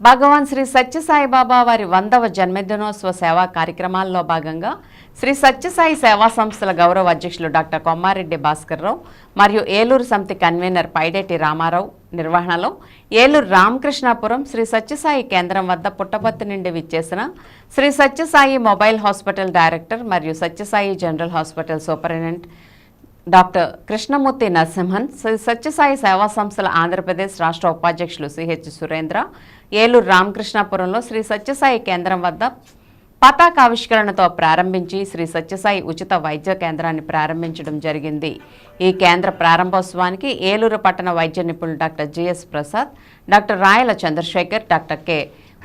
భగవాన్ శ్రీ సత్యసాయిబాబా వారి వందవ జన్మదినోత్సవ సేవా కార్యక్రమాల్లో భాగంగా శ్రీ సత్యసాయి సేవా సంస్థల గౌరవ అధ్యక్షులు డాక్టర్ కొమ్మారెడ్డి భాస్కర్రావు మరియు ఏలూరు సమితి కన్వీనర్ పైడేటి రామారావు నిర్వహణలో ఏలూరు రామకృష్ణాపురం శ్రీ సత్యసాయి కేంద్రం వద్ద పుట్టపత్తి నుండి విచ్చేసిన Shri Sathya Sai mobile hospital director మరియు Sathya Sai general hospital superintendent doctor Krishnamurthy Narasimhan Shri Sathya Sai సేవా సంస్థల ఆంధ్రప్రదేశ్ రాష్ట్ర ఉపాధ్యక్షులు సిహెచ్ సురేంద్ర ఏలూరు రామకృష్ణాపురంలో శ్రీ సత్యసాయి కేంద్రం వద్ద పతాకావిష్కరణతో ప్రారంభించి శ్రీ సత్యసాయి ఉచిత వైద్య కేంద్రాన్ని ప్రారంభించడం జరిగింది. ఈ కేంద్ర ప్రారంభోత్సవానికి ఏలూరు పట్టణ వైద్య నిపుణులు doctor GS Prasad doctor Rayala Chandrasekhar doctor K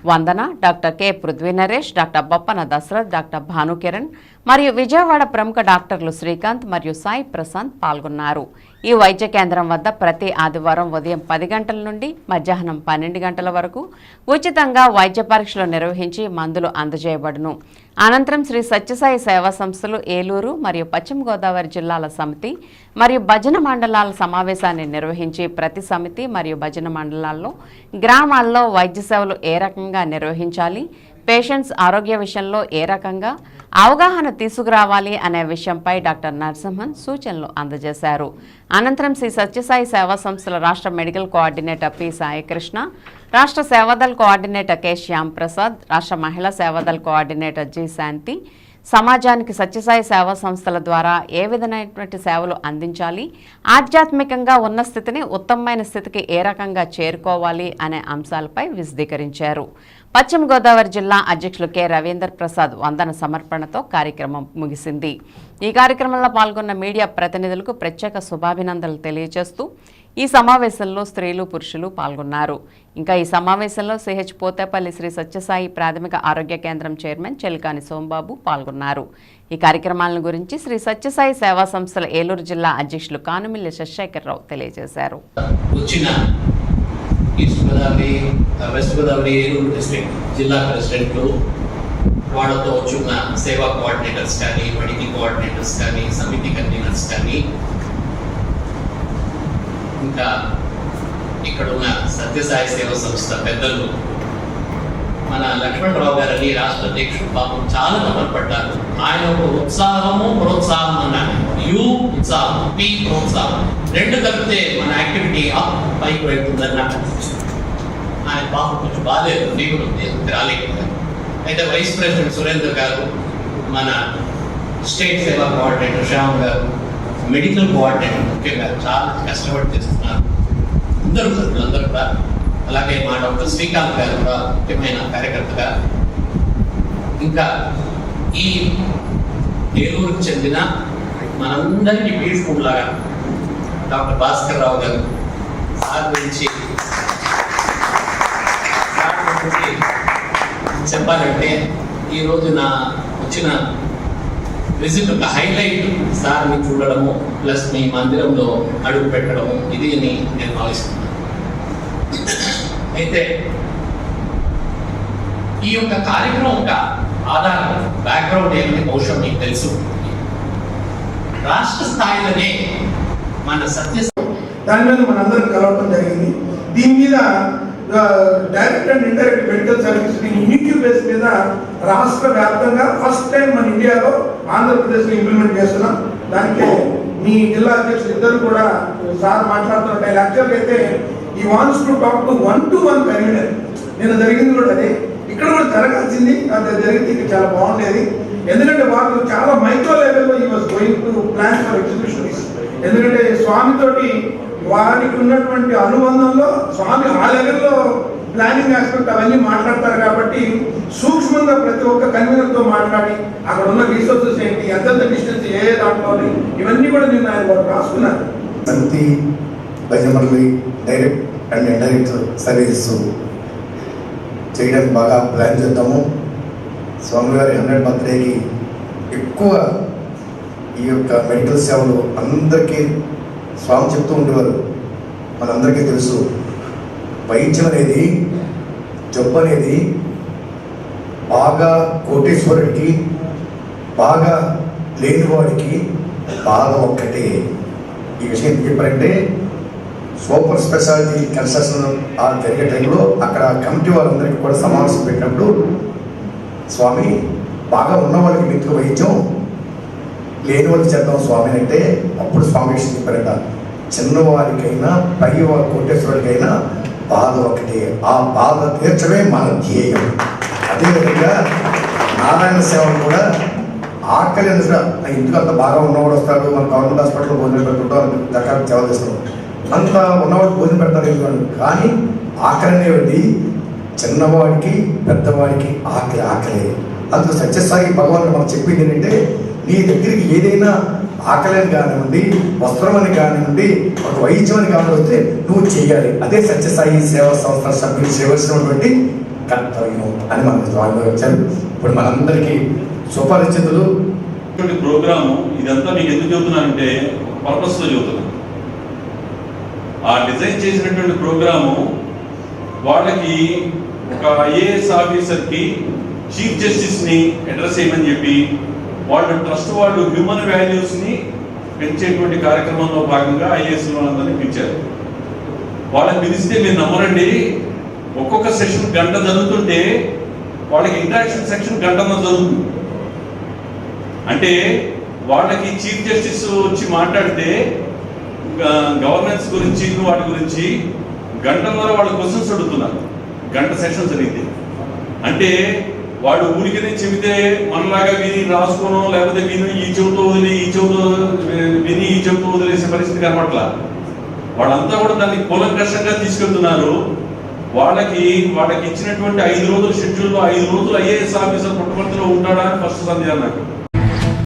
Vandana doctor K Prithvi Naresh doctor Boppana Dasarath doctor Bhanukiran మరియు విజయవాడ ప్రముఖ డాక్టర్లు శ్రీకాంత్ మరియు సాయి ప్రశాంత్ పాల్గొన్నారు. ఈ వైద్య కేంద్రం వద్ద ప్రతి ఆదివారం ఉదయం పది గంటల నుండి మధ్యాహ్నం పన్నెండు గంటల వరకు ఉచితంగా వైద్య పరీక్షలు నిర్వహించి మందులు అందజేయబడును. అనంతరం శ్రీ సత్యసాయి సేవా సంస్థలు ఏలూరు మరియు పశ్చిమ గోదావరి జిల్లాల సమితి మరియు భజన మండలాల సమావేశాన్ని నిర్వహించి ప్రతి సమితి మరియు భజన మండలాల్లో గ్రామాల్లో వైద్య సేవలు ఏ రకంగా నిర్వహించాలి పేషెంట్స్ ఆరోగ్య విషయంలో ఏ రకంగా అవగాహన తీసుకురావాలి అనే విషయంపై డాక్టర్ నరసింహన్ సూచనలు అందజేశారు. అనంతరం శ్రీ సత్యసాయి సేవా సంస్థల రాష్ట్ర మెడికల్ కోఆర్డినేటర్ పి సాయికృష్ణ రాష్ట్ర సేవాదల్ కోఆర్డినేటర్ కె. శ్యామ్ ప్రసాద్ రాష్ట్ర మహిళా సేవాదల్ కోఆర్డినేటర్ జి. శాంతి సమాజానికి సత్యసాయి సేవా సంస్థల ద్వారా ఏ విధమైనటువంటి సేవలు అందించాలి ఆధ్యాత్మికంగా ఉన్న స్థితిని ఉత్తమమైన స్థితికి ఏ రకంగా చేరుకోవాలి అనే అంశాలపై విశదీకరించారు. పశ్చిమ గోదావరి జిల్లా అధ్యక్షులు కె. రవీందర్ ప్రసాద్ వందన సమర్పణతో కార్యక్రమం ముగిసింది. ఈ కార్యక్రమంలో పాల్గొన్న మీడియా ప్రతినిధులకు ప్రత్యేక శుభాభినందనలు తెలియజేస్తూ ఈ సమావేశంలో స్త్రీలు పురుషులు పాల్గొన్నారు. ఇంకా ఈ సమావేశంలో సిహెచ్ పోతేపల్లి శ్రీ సత్యసాయి ప్రాథమిక ఆరోగ్య కేంద్రం చైర్మన్ చెలికాని సోంబాబు పాల్గొన్నారు. ఈ కార్యక్రమాలను గురించి శ్రీ సత్యసాయి సేవా సంస్థల ఏలూరు జిల్లా అధ్యక్షులు కానుమిల్లి శశిశేఖరరావు తెలియజేశారు. వచ్చిన ఈస్ట్ గోదావరి జిల్లా ప్రెసిడెంట్లు వాళ్ళతో వచ్చున్న సేవా కోఆర్డినేటర్స్ కానీ మెడికల్ కోఆర్డినేటర్స్ కానీ సమితి కన్వీనర్స్ కానీ ఇంకా ఇక్కడ ఉన్న సత్యసాయి సేవ సంస్థ పెద్దలు మన లక్ష్మణరావు గారని రాష్ట్ర అధ్యక్షుడు పాపం చాలా కనపడ్డారు ఆయన ఒక ఉత్సాహము ప్రోత్సాహం అన్నాను యు ఉత్సాహం పి ప్రోత్సాహం. రెండు కలిపితే మన యాక్టివిటీ అప్ పైకి వెళ్తుందని నాకు ఆయన పాపం కొంచెం బాగాలేదు నీకు రాలేకపోయారు. అయితే వైస్ ప్రెసిడెంట్ సురేందర్ గారు మన స్టేట్ సేవా కోఆర్డినేటర్ శ్యామ్ గారు మెడికల్ కోఆర్డినేటర్ ముఖ్యంగా చాలా కష్టపడి చేస్తున్నారు. అందరూ సభ్యులందరూ కూడా. అలాగే మా డాక్టర్ శ్రీకాంత్ గారు కూడా ముఖ్యమైన కార్యకర్తగా. ఇంకా ఈ ఏలూరుకు చెందిన మనందరికీ బ్యూటిఫుల్ లాగా డాక్టర్ భాస్కర్ రావు గారు సార్ గురించి చెప్పాలంటే ఈరోజు నా వచ్చిన విజిట్ ఒక హైలైట్ సార్ని చూడడము ప్లస్ మీ మందిరంలో అడుగు పెట్టడము ఇది అని నేను భావిస్తున్నాను. అయితే ఈ యొక్క కార్యక్రమం ఒక ఆధారం బ్యాక్గ్రౌండ్ ఏమిటి బహుశా మీకు తెలుసు. రాష్ట్ర స్థాయిలోనే మన సత్య దాని మీద మనందరం కలవటం జరిగింది. దీని మీద direct and indirect medical service unique base మీద రాష్ట్ర వ్యాప్తంగా ఫస్ట్ టైం మన ఇండియాలో ఆంధ్రప్రదేశ్లో ఇంప్లిమెంట్ చేస్తున్నాం. దానికి మీ జిల్లా అధ్యక్షులు ఇద్దరు కూడా సార్ మాట్లాడుతుంటాయి యాక్చువల్గా అయితే ఈ once to talk to one to one convener నేను జరిగింది కూడా అదే. ఇక్కడ కూడా జరగాల్సింది. అది జరిగితే చాలా బాగుండేది. ఎందుకంటే వాళ్ళు చాలా మైక్రో లెవెల్లో ఈ was going to plan for exhibitions ఎందుకంటే స్వామితోటి వారికి ఉన్నటువంటి అనుబంధంలో స్వామి ఆ లెవెల్లో ప్లానింగ్ ఆస్పెక్ట్ అవన్నీ మాట్లాడతారు కాబట్టి సూక్ష్మంగా ప్రతి ఒక్క కన్వీనర్తో మాట్లాడి అక్కడ ఉన్న రీసోర్సెస్ ఏంటి ఎంతెంత డిస్టెన్స్ ఏ దాంట్లో ఇవన్నీ కూడా నేను ఆయన వారు రాసుకున్నారు. సమితి భజనమండలి డైరెక్ట్ అండ్ ఇండైరెక్ట్ సర్వీసెస్ చేయడానికి బాగా ప్లాన్ చేద్దాము. స్వామివారి హండ్రెడ్ బర్త్డేకి ఎక్కువ ఈ యొక్క మెడికల్ సేవలు అందరికీ స్వామి చెప్తూ ఉండేవారు. మనందరికీ తెలుసు. వైద్యం అనేది జబ్బు అనేది బాగా కోటేశ్వరుడికి బాగా లేనివాడికి బాధ ఒక్కటే. ఈ విషయం ఎందుకు చెప్పారంటే సూపర్ స్పెషాలిటీ కన్స్ట్రక్షన్ ఆ జరిగే టైంలో అక్కడ కమిటీ వాళ్ళందరికీ కూడా సమావేశం పెట్టినప్పుడు స్వామి బాగా ఉన్న వాళ్ళకి మిత్రు వైద్యం లేని వాళ్ళకి చేద్దాం స్వామి అంటే అప్పుడు స్వామి విషయం చెప్పారంట. చిన్నవారికైనా పై వారి కోటేశ్వరుడికైనా బాధ ఒకటే ఆ బాధ తీర్చడమే మన ధ్యేయం. అదేవిధంగా నారాయణ సేవ కూడా ఆకలి అనేది నా ఇంటికి అంత బాగా ఉన్నవాడు వస్తాడు మన గవర్నమెంట్ హాస్పిటల్లో భోజనం పెట్టుకుంటాం రకాల సేవ చేస్తాం అంత ఉన్నవాడు భోజనం పెడతారు కానీ ఆకలి అనేవి చిన్నవాడికి పెద్దవాడికి ఆకలి ఆకలి. అందుకు సత్యసాయి భగవాన్ మనకు చెప్పింది ఏంటంటే నీ దగ్గరికి ఏదైనా ఆకలిని కానివ్వండి వస్త్రం అని కానివ్వండి ఒక వైద్యం అని కానివ్వండి వస్తే నువ్వు చేయాలి. అదే సత్యసాయి సేవా సంస్థ సభ్యులు చేయవలసినటువంటి కర్తవ్యం అని మనకు స్వామి వచ్చారు ఇప్పుడు మనందరికీ సుపరిచితులు ఇటువంటి ప్రోగ్రాము ఇదంతా మీకు ఎందుకు చెబుతున్నానంటే పర్పస్తో చెబుతున్నాను. ఆ డిజైన్ చేసినటువంటి ప్రోగ్రాము వాళ్ళకి ఒక ఐఏఎస్ ఆఫీసర్కి చీఫ్ జస్టిస్ని అడ్రస్ చేయమని చెప్పి వాళ్ళు ట్రస్ట్ వాళ్ళు హ్యూమన్ వాల్యూస్ని పెంచేటువంటి కార్యక్రమంలో భాగంగా ఐఏఎస్ వాళ్ళందరినీ పిలిచారు. వాళ్ళని పిలిస్తే మీరు నమ్మరండి. ఒక్కొక్క సెషన్ గంట జరుగుతుంటే వాళ్ళకి ఇంటరాక్షన్ సెక్షన్ గంటన్నర జరుగుతుంది. అంటే వాళ్ళకి చీఫ్ జస్టిస్ వచ్చి మాట్లాడితే గవర్నెన్స్ గురించి వాటి గురించి గంటన్నర వాళ్ళ క్వశ్చన్స్ అడుగుతున్నారు. గంట సెషన్ జరిగింది అంటే వాడు ఊరికనే చెబితే మనలాగా విని రాసుకోను లేకపోతే విని ఈ చెబుతూ వదిలి ఈ చెబుతూ విని ఈ చెబుతూ వదిలేసే పరిస్థితి కనపట్లా వాళ్ళంతా కూడా దాన్ని కూలంకషంగా తీసుకెళ్తున్నారు. వాళ్ళకి వాళ్ళకి ఇచ్చినటువంటి ఐదు రోజుల షెడ్యూల్లో ఐదు రోజులు ఐఏఎస్ ఆఫీసర్ పుట్టపర్తిలో ఉంటాడా అని ఫస్ట్ సందేహం నాకు.